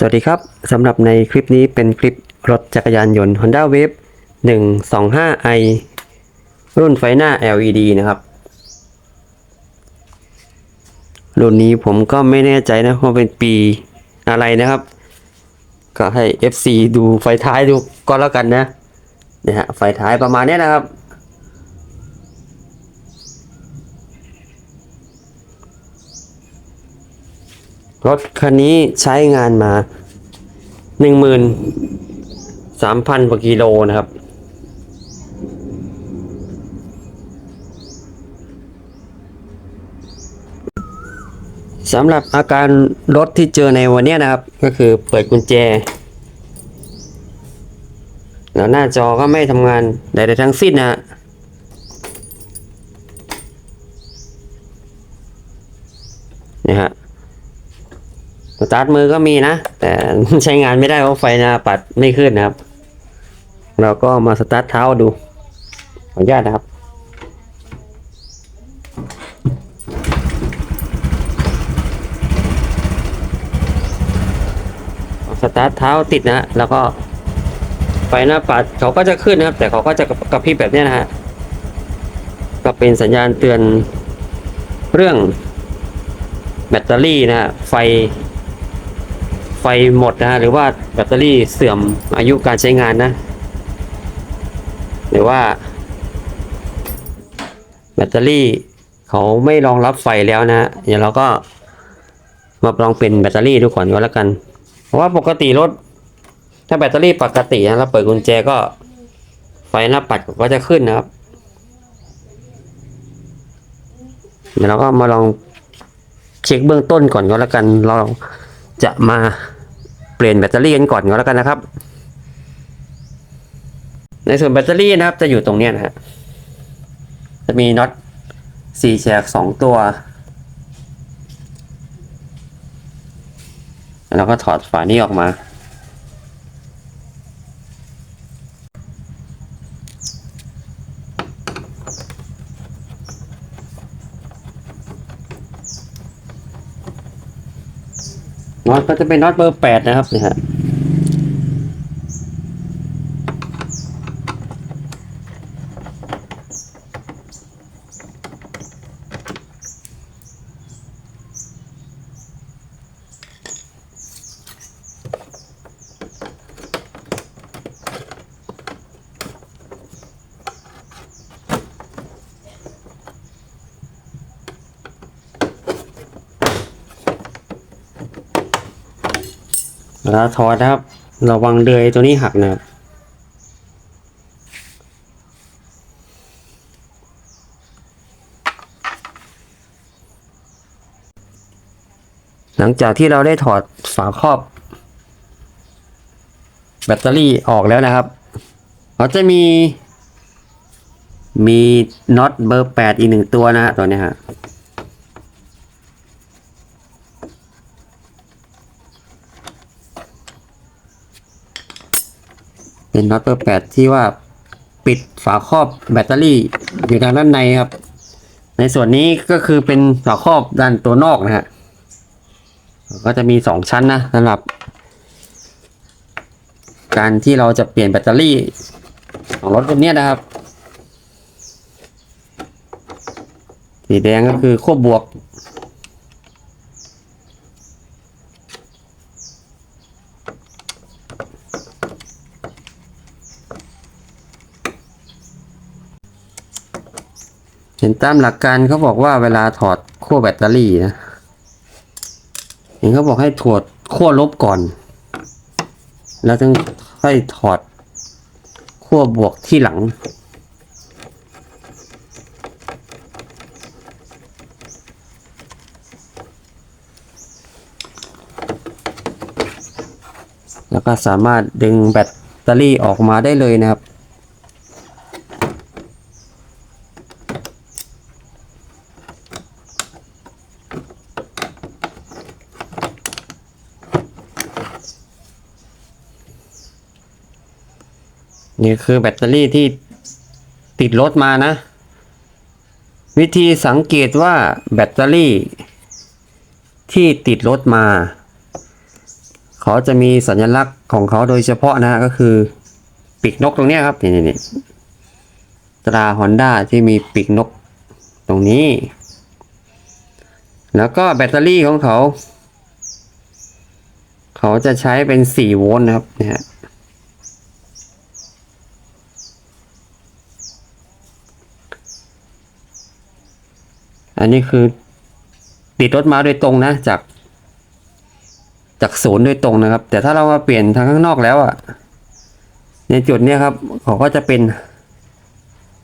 สวัสดีครับสำหรับในคลิปนี้เป็นคลิปรถจักรยานยนต์ Honda Wave 125i รุ่นไฟหน้า LED นะครับ รุ่นนี้ผมก็ไม่แน่ใจนะว่าเป็นปีอะไรนะครับ ก็ให้ FC ดูไฟท้ายดูก็แล้วกันนะเนี่ยฮะไฟท้ายประมาณนี้นะครับ รถคันนี้ใช้งานมาหนึ่งหมื่นสามพันกว่ากิโลนะครับ สำหรับอาการรถที่เจอในวันนี้นะครับ ก็คือเปิดกุญแจ แล้วหน้าจอก็ไม่ทำงานใดๆทั้งสิ้นนะฮะนี่ฮะ สตาร์ทมือก็มีนะ แต่ใช้งานไม่ได้เพราะไฟหน้าปัดไม่ขึ้นนะครับ เราก็มาสตาร์ทเท้าดู ขออนุญาตนะครับสตาร์ทเท้าติดนะแล้วก็ไฟหน้าปัดเขาก็จะขึ้นนะครับ แต่เขาก็จะกระพริบแบบนี้นะฮะก็เป็นสัญญาณเตือนเรื่องแบตเตอรี่นะฮะไฟ ฟหมดนะฮะหรือว่าแบตเตอรี่เสื่อมอายุการใช้งานนะ หรือว่า แบตเตอรี่เขาไม่รองรับไฟแล้วนะฮะเดี๋ยวเราก็มาลองเป็นแบตเตอรี่ดูก่อนก็แล้วกัน เพราะว่าปกติรถ ถ้าแบตเตอรี่ปกตินะเราเปิดกุญแจก็ไฟหน้าปัดก็จะขึ้นนะครับ เดี๋ยวเราก็มาลองเช็คเบื้องต้นก่อนก็แล้วกัน เราจะมา เปลี่ยนแบตเตอรี่กันก่อนก็แล้วกันนะครับ ในส่วนแบตเตอรี่นะครับจะอยู่ตรงนี้นะฮะจะมีน็อตสี่แฉกสองตัว แล้วก็ถอดฝานี้ออกมา น็อตก็จะเป็นน็อตเบอร์แปดนะครับนี่ฮะ เวลาถอดนะครับ ระวังเดือยตัวนี้หักนะครับหลังจากที่เราได้ถอดฝาครอบ แบตเตอรี่ออกแล้วนะครับเขาจะมีมีน็อตเบอร์แปดอีกหนึ่งตัวนะฮะตัวนี้ฮะ เป็นน็อตเบอร์แปดที่ว่าปิดฝาครอบแบตเตอรี่อยู่ทางด้านในครับ ในส่วนนี้ก็คือเป็นฝาครอบด้านตัวนอกนะฮะก็จะมีสองชั้นนะสำหรับ การที่เราจะเปลี่ยนแบตเตอรี่ของรถรุ่นนี้นะครับสีแดงก็คือขั้วบวก เห็นตามหลักการเขาบอกว่าเวลาถอดขั้วแบตเตอรี่นะเห็นเขาบอกให้ถอดขั้วลบก่อน แล้วถึงค่อยถอดขั้วบวกที่หลัง แล้วก็สามารถดึงแบตเตอรี่ออกมาได้เลยนะครับ นี่คือแบตเตอรี่ที่ติดรถมานะ วิธีสังเกตว่าแบตเตอรี่ ที่ติดรถมา เขาจะมีสัญลักษณ์ของเขาโดยเฉพาะนะฮะก็คือปีกนกตรงนี้ครับนี่นี่นี่ตราฮอนด้าที่มีปีกนกตรงนี้ แล้วก็แบตเตอรี่ของเขา เขาจะใช้เป็น 4 โวลต์นะครับเนี่ย อันนี้คือติดรถมาโดยตรงนะจาก จากศูนย์โดยตรงนะครับ แต่ถ้าเรามาเปลี่ยนทางข้างนอกแล้วอะ ในจุดนี้ครับเขาก็จะเป็น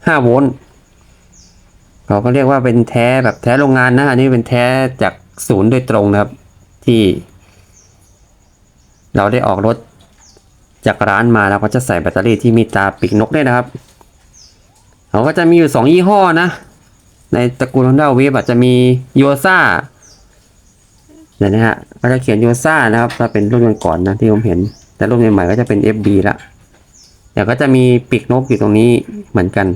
ห้าโวลต์เขาก็เรียกว่าเป็นแท้แบบแท้โรงงานนะอันนี้เป็นแท้จากศูนย์โดยตรงนะครับ ที่ เราได้ออกรถจากร้านมาเราก็จะใส่แบตเตอรี่ที่มีตาปีกนกด้วยนะครับ เขาก็จะมีอยู่สองยี่ห้อนะ ในตระกูล Honda Wave อาจจะมี y o s a เดี๋ยวนะฮะก็จะเขียน y o s a นะครับ ถ้าเป็นรุ่นก่อนนะที่ผมเห็น แต่รุ่นใหม่ๆก็จะเป็น FB ละเดี๋ยวก็จะมีปีกนกอยู่ตรงนี้เหมือนกัน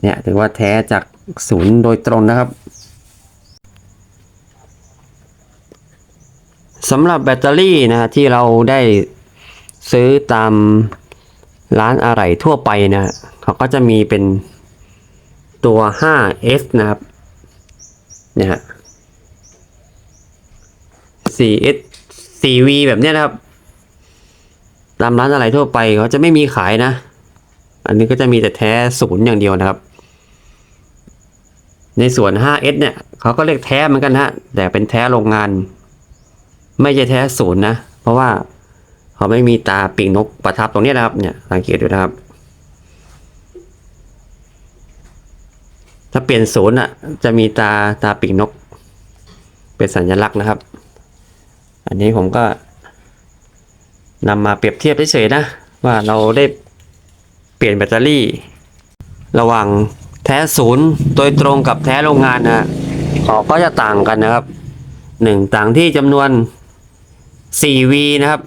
เนี่ยถือว่าแท้จากศูนย์โดยตรงนะครับสำหรับแบตเตอรี่นะฮะที่เราได้ซื้อตามร้านอะไหล่ทั่วไปนะฮะเขาก็จะมีเป็น ตัว 5S นะครับเนี่ยฮะ 4S 4V แบบเนี้ยนะครับตามร้านอะไรทั่วไปเขาจะไม่มีขายนะ อันนี้ก็จะมีแต่แท้ศูนย์อย่างเดียวนะครับ ในส่วน 5S เนี่ยเขาก็เรียกแท้เหมือนกันฮะ แต่เป็นแท้โรงงาน ไม่ใช่แท้ศูนย์นะ เพราะว่าเขาไม่มีตาปีกนกประทับตรงนี้นะครับ เนี่ยสังเกตดูนะครับ ถ้าเปลี่ยนศูนย์อะ จะมีตาตาปีกนก เป็นสัญลักษณ์นะครับ อันนี้ผมก็นำมาเปรียบเทียบเฉยๆนะ ว่าเราได้เปลี่ยนแบตเตอรี่ ระหว่างแท้ศูนย์โดยตรงกับแท้โรงงานนะเขาก็จะต่างกันนะครับหนึ่งต่างที่จำนวน 4V นะครับ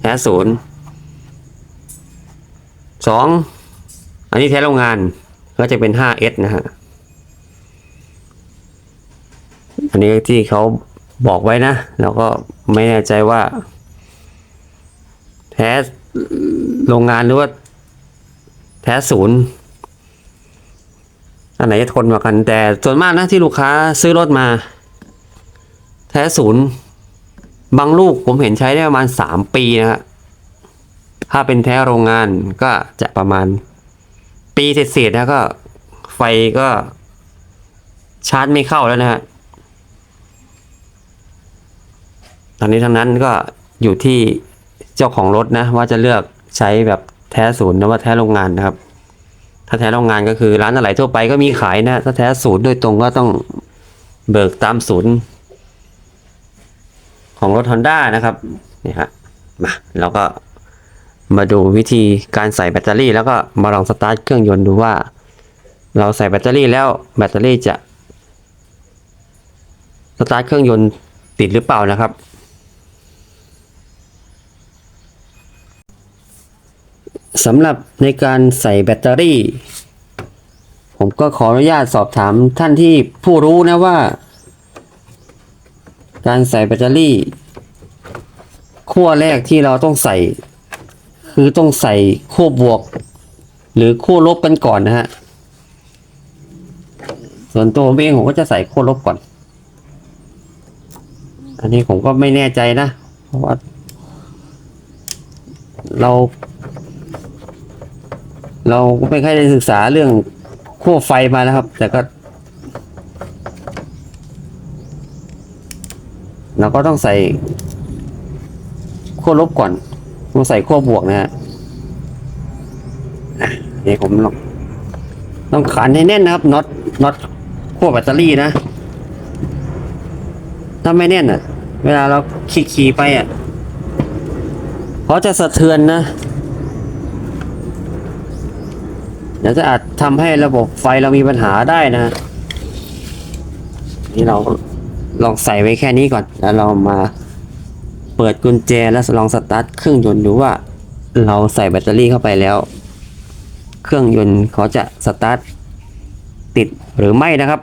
แท้ศูนย์สองอันนี้แท้โรงงาน ก็จะเป็น 5S นะฮะ อันนี้ที่เขาบอกไว้นะ แล้วก็ไม่แน่ใจว่า แท้โรงงานหรือว่า แท้ศูนย์อันไหนจะทนกว่ากัน แต่ส่วนมากนะที่ลูกค้าซื้อรถมา แท้ศูนย์บางลูกผมเห็นใช้ได้ประมาณสามปีนะฮะถ้าเป็นแท้โรงงานก็จะประมาณ ปีเศษๆนะก็ไฟก็ชาร์จไม่เข้าแล้วนะฮะตอนนี้ทั้งนั้นก็อยู่ที่เจ้าของรถนะ ว่าจะเลือกใช้แบบแท้ศูนย์หรือว่าแท้โรงงานนะครับ ถ้าแท้โรงงานก็คือร้านอะไหล่ทั่วไปก็มีขายนะ ถ้าแท้ศูนย์โดยตรงก็ต้องเบิกตามศูนย์ของรถ Honda นะครับนี่ฮะมาเราก็ มาดูวิธีการใส่แบตเตอรี่แล้วก็มาลองสตาร์ทเครื่องยนต์ดูว่า เราใส่แบตเตอรี่แล้วแบตเตอรี่จะสตาร์ทเครื่องยนต์ติดหรือเปล่านะครับ สำหรับในการใส่แบตเตอรี่ ผมก็ขออนุญาตสอบถามท่านที่ผู้รู้นะว่า การใส่แบตเตอรี่ขั้วแรกที่เราต้องใส่ คือต้องใส่ขั้วบวก หรือขั้วลบกันก่อนนะฮะ ส่วนตัวผมเองผมก็จะใส่ขั้วลบก่อน อันนี้ผมก็ไม่แน่ใจนะ เพราะว่า เรา เราก็ไม่ค่อยได้ศึกษาเรื่องขั้วไฟมานะครับ แต่ก็ เราก็ต้องใส่ขั้วลบก่อน ต้องใส่ขั้วบวกนะฮะอะเดี๋ยวผมลองต้องขันให้แน่นนะครับน็อตน็อตขั้วแบตเตอรี่นะ ถ้าไม่แน่นอะ เวลาเราขี่ขี่ไปอะเขาจะสะเทือนนะ เดี๋ยวจะอาจทำให้ระบบไฟเรามีปัญหาได้นะ นี่เราลองใส่ไว้แค่นี้ก่อน แล้วเรามา เปิดกุญแจและลองสตาร์ทเครื่องยนต์ดูว่าเราใส่แบตเตอรี่เข้าไปแล้ว เครื่องยนต์เขาจะสตาร์ทติดหรือไม่นะครับ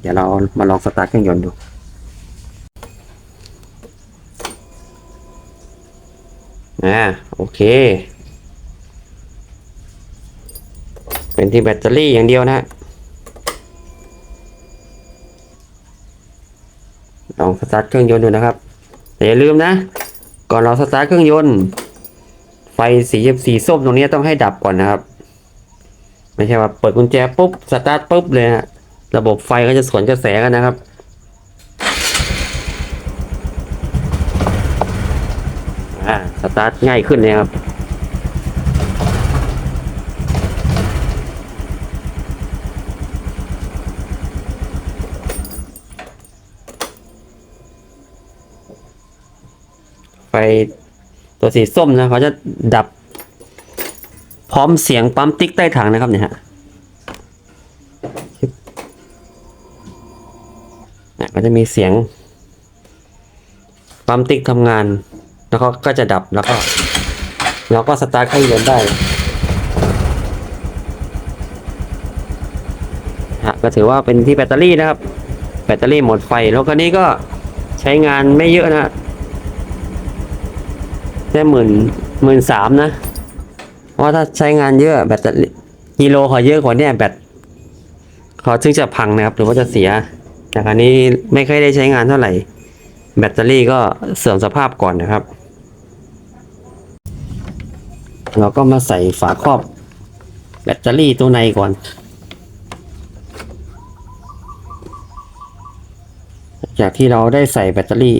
เดี๋ยวเรามาลองสตาร์ทเครื่องยนต์ดูนะโอเค เป็นที่แบตเตอรี่อย่างเดียวนะลองสตาร์ทเครื่องยนต์ดูนะครับ อย่าลืมนะ ก่อนเราสตาร์ทเครื่องยนต์ ไฟสีสีส้มตรงนี้ต้องให้ดับก่อนนะครับ ไม่ใช่ว่าเปิดกุญแจปุ๊บสตาร์ทปุ๊บเลยนะระบบไฟก็จะสวนกระแสกันนะครับอ่าสตาร์ทง่ายขึ้นเลยครับ ไฟ ตัวสีส้มนะเขาจะดับ พร้อมเสียงปั๊มติ๊กใต้ถังนะครับเนี่ยฮะนี่ยก็จะมีเสียงปั๊มติ๊กทำงาน แล้วก็ก็จะดับแล้วก็เราก็สตาร์ทเครื่องยนต์ได้ฮะก็ถือว่าเป็นที่แบตเตอรี่นะครับ แบตเตอรี่หมดไฟ แล้วก็นี้ก็ใช้งานไม่เยอะนะ แค่หมื่นหมื่นสามนะเพราะว่าถ้าใช้งานเยอะแบตเตอรี่กิโลขาเยอะกว่านี้แบตขาซึ่งจะพังนะครับ หรือว่าจะเสียแต่คราวนี้ไม่เคยได้ใช้งานเท่าไหร่ แบตเตอรี่ก็เสื่อมสภาพก่อนนะครับ เราก็มาใส่ฝาครอบแบตเตอรี่ตัวในก่อนจากที่เราได้ใส่แบตเตอรี่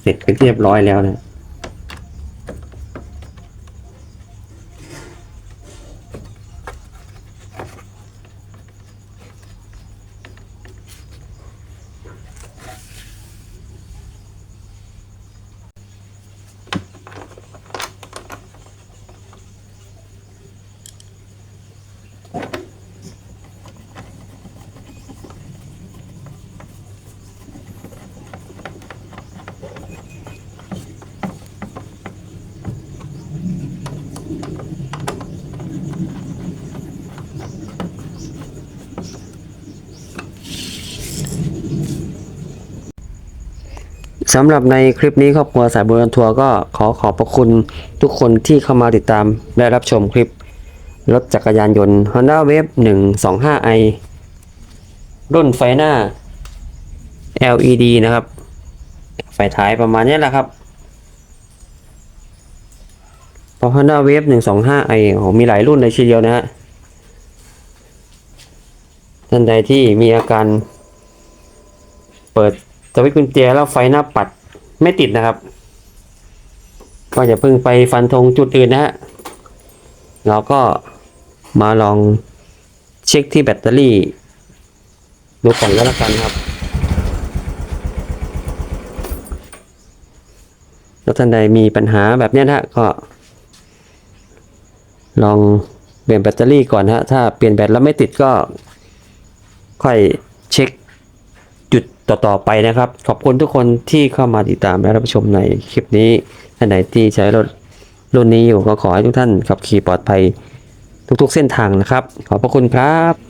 เสร็จเป็นที่เรียบร้อยแล้วนะ สำหรับในคลิปนี้ครอบครัวสายบุญทัวร์ก็ขอขอบพระคุณทุกคนที่เข้ามาติดตามและรับชมคลิป รถจักรยานยนต์ Honda Wave 125i รุ่นไฟหน้า LED นะครับ ไฟท้ายประมาณนี้แหละครับพอ Honda Wave 125i โอ้มีหลายรุ่นเลยทีเดียวนะฮะท่านใดที่มีอาการเปิด สวิตช์กุญแจแล้วไฟหน้าปัดไม่ติดนะครับ ก็อย่าเพิ่งไปฟันธงจุดอื่นนะฮะเราก็มาลองเช็คที่แบตเตอรี่ ดูก่อนก็แล้วกันครับ แล้วท่านใดมีปัญหาแบบนี้นะฮะก็ลองเปลี่ยนแบตเตอรี่ก่อนนะฮะ ถ้าเปลี่ยนแบตแล้วไม่ติดก็ ค่อย ต่อๆไปนะครับ ขอบคุณทุกคนที่เข้ามาติดตามและรับชมในคลิปนี้ท่านไหนที่ใช้รถรุ่นนี้อยู่ก็ขอให้ทุกท่านขับขี่ปลอดภัยทุกๆเส้นทางนะครับ ขอบพระคุณครับ